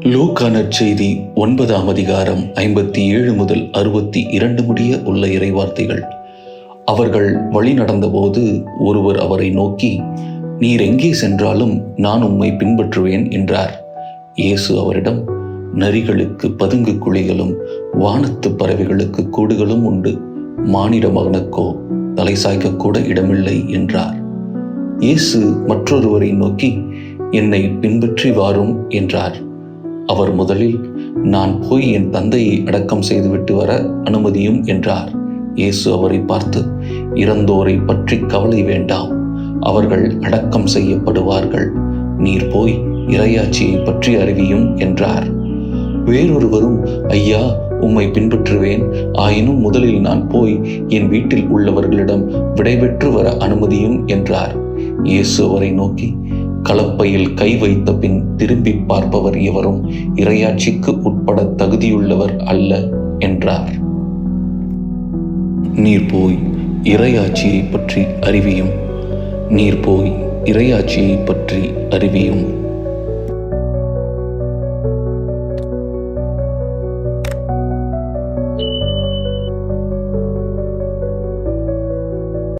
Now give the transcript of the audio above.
லூக்கா செய்தி ஒன்பதாம் அதிகாரம் ஐம்பத்தி ஏழு முதல் அறுபத்தி இரண்டு முடிய உள்ள இறைவார்த்தைகள். அவர்கள் வழி நடந்தபோது ஒருவர் அவரை நோக்கி நீர் எங்கே சென்றாலும் நான் உம்மை பின்பற்றுவேன் என்றார். இயேசு அவரிடம் நரிகளுக்கு பதுங்கு குழிகளும் வானத்து பறவைகளுக்கு கூடுகளும் உண்டு. மானிட மகனுக்கோ தலை சாய்க்கக்கூட இடமில்லை என்றார். இயேசு மற்றொருவரை நோக்கி என்னை பின்பற்றி வாரும் என்றார். அவர் முதலில் நான் போய் என் தந்தையை அடக்கம் செய்துவிட்டு வர அனுமதியும் என்றார். இயேசு அவரை பார்த்து இறந்தோரை பற்றி கவலை வேண்டாம். அவர்கள் அடக்கம் செய்யப்படுவார்கள். நீர் போய் இரையாட்சியை பற்றி அறிவியும் என்றார். வேறொருவரும் ஐயா உம்மை பின்பற்றுவேன். ஆயினும் முதலில் நான் போய் என் வீட்டில் உள்ளவர்களிடம் விடைபெற்று வர அனுமதியும் என்றார். இயேசு அவரை நோக்கி கலப்பையில் கை வைத்த பின் திரும்பி பார்ப்பவர் எவரும் இரையாட்சிக்கு உட்பட தகுதியுள்ளவர் அல்ல என்றார். நீர் போய் இரையாட்சியை பற்றி அறிவியும். நீர் போய் இரையாட்சியை பற்றி அறிவியும்.